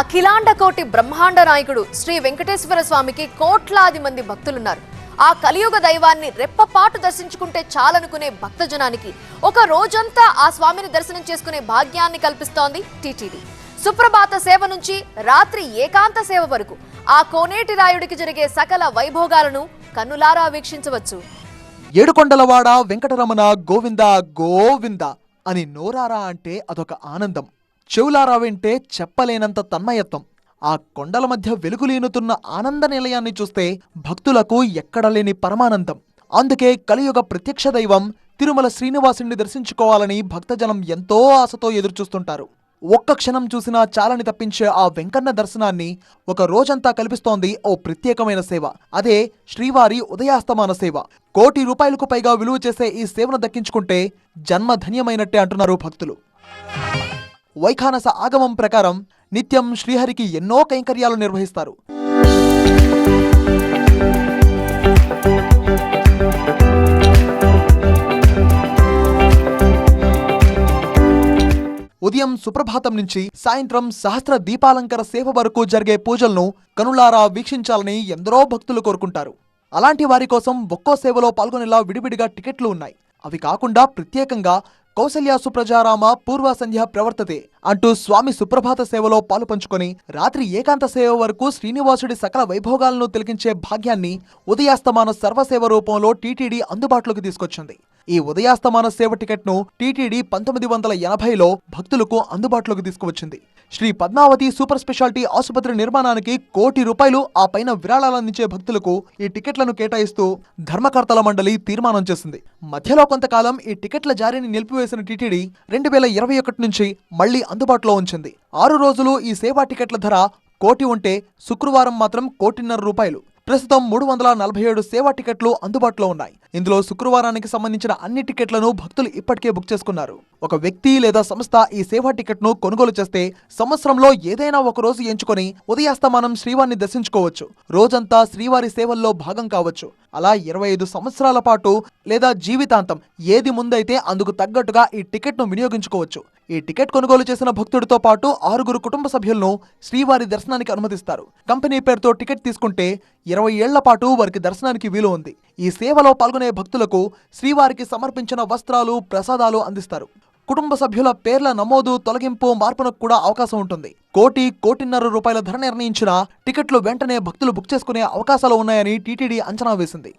అఖిలాండ కోటి బ్రహ్మాండ నాయకుడు శ్రీ వెంకటేశ్వర స్వామికి కోట్లాది మంది భక్తులున్నారు. ఆ కలియుగ దైవాన్ని రెప్పపాటు దర్శించుకుంటే చాలనుకునే భక్తజనానికి ఒక రోజంతా ఆ స్వామిని దర్శనం చేసుకునే భాగ్యాన్ని కల్పిస్తోంది టీటీడీ. సుప్రభాత సేవ నుంచి రాత్రి ఏకాంత సేవ వరకు ఆ కోనేటి రాయుడికి జరిగే సకల వైభోగాలను కన్నులారా వీక్షించవచ్చు. ఏడుకొండలవాడ వెంకటరమణ గోవింద గోవింద అని నోరారా అంటే అదొక ఆనందం. చెవులారా వింటే చెప్పలేనంత తన్మయత్వం. ఆ కొండల మధ్య వెలుగులీనుతున్న ఆనంద నిలయాన్ని చూస్తే భక్తులకు ఎక్కడలేని పరమానందం. అందుకే కలియుగ ప్రత్యక్ష దైవం తిరుమల శ్రీనివాసుని దర్శించుకోవాలని భక్తజనం ఎంతో ఆశతో ఎదురుచూస్తుంటారు. ఒక్క క్షణం చూసినా చాలని తప్పించే ఆ వెంకన్న దర్శనాన్ని ఒక రోజంతా కల్పిస్తోంది ఓ ప్రత్యేకమైన సేవ. అదే శ్రీవారి ఉదయాస్తమాన సేవ. కోటి రూపాయలకు పైగా విలువ చేసే ఈ సేవను దక్కించుకుంటే జన్మ ధన్యమైనట్టే అంటున్నారు భక్తులు. వైఖానస ఆగమం ప్రకారం నిత్యం శ్రీహరికి ఎన్నో కైంకర్యాలు నిర్వహిస్తారు. ఉదయం సుప్రభాతం నుంచి సాయంత్రం సహస్ర దీపాలంకర సేవ వరకు జరిగే పూజలను కనులారా వీక్షించాలని ఎందరో భక్తులు కోరుకుంటారు. అలాంటి వారి కోసం ఒక్కో సేవలో పాల్గొనేలా విడివిడిగా టికెట్లు ఉన్నాయి. అవి కాకుండా ప్రత్యేకంగా కౌసల్య సుప్రజారామ పూర్వ సంధ్య ప్రవర్తతే అంటూ స్వామి సుప్రభాత సేవలో పాలు పంచుకొని రాత్రి ఏకాంత సేవ వరకు శ్రీనివాసుడి సకల వైభోగాలను తిలకించే భాగ్యాన్ని ఉదయాస్తమాన సర్వసేవ రూపంలో టీటీడీ అందుబాటులోకి తీసుకొచ్చింది. ఈ ఉదయాస్తమాన సేవ టికెట్ను టీటీడీ పంతొమ్మిది వందల ఎనభైలో భక్తులకు అందుబాటులోకి తీసుకువచ్చింది. శ్రీ పద్మావతి సూపర్ స్పెషాలిటీ ఆసుపత్రి నిర్మాణానికి కోటి రూపాయలు ఆ పైన విరాళాలు అందించే భక్తులకు ఈ టికెట్లను కేటాయిస్తూ ధర్మకర్తల మండలి తీర్మానం చేసింది. మధ్యలో కొంతకాలం ఈ టికెట్ల జారీని నిలిపివేసిన టీటీడీ రెండు వేల ఇరవై ఒకటి నుంచి మళ్ళీ అందుబాటులో ఉంచింది. ఆరు రోజులు ఈ సేవా టికెట్ల ధర కోటి ఉంటే శుక్రవారం మాత్రం కోటిన్నర రూపాయలు. ప్రస్తుతం మూడు వందల నలభై ఏడు సేవా టికెట్లు అందుబాటులో ఉన్నాయి. ఇందులో శుక్రవారానికి సంబంధించిన అన్ని టికెట్లను భక్తులు ఇప్పటికే బుక్ చేసుకున్నారు. ఒక వ్యక్తి లేదా సంస్థ ఈ సేవా టికెట్ను కొనుగోలు చేస్తే సంవత్సరంలో ఏదైనా ఒక రోజు ఎంచుకొని ఉదయాస్తమానం శ్రీవారిని దర్శించుకోవచ్చు. రోజంతా శ్రీవారి సేవల్లో భాగం కావచ్చు. అలా ఇరవై ఐదు సంవత్సరాల పాటు లేదా జీవితాంతం ఏది ముందైతే అందుకు తగ్గట్టుగా ఈ టికెట్ను వినియోగించుకోవచ్చు. ఈ టికెట్ కొనుగోలు చేసిన భక్తుడితో పాటు ఆరుగురు కుటుంబ సభ్యులను శ్రీవారి దర్శనానికి అనుమతిస్తారు. కంపెనీ పేరుతో టికెట్ తీసుకుంటే ఇరవై ఏళ్ళ పాటు వారికి దర్శనానికి వీలు ఉంది. ఈ సేవలో పాల్గొనే భక్తులకు శ్రీవారికి సమర్పించిన వస్త్రాలు ప్రసాదాలు అందిస్తారు. కుటుంబ సభ్యుల పేర్ల నమోదు తొలగింపు మార్పునకు కూడా అవకాశం ఉంటుంది. కోటి కోటిన్నర రూపాయల ధర నిర్ణయించిన టికెట్లు వెంటనే భక్తులు బుక్ చేసుకునే అవకాశాలు ఉన్నాయని టీటీడీ అంచనా వేసింది.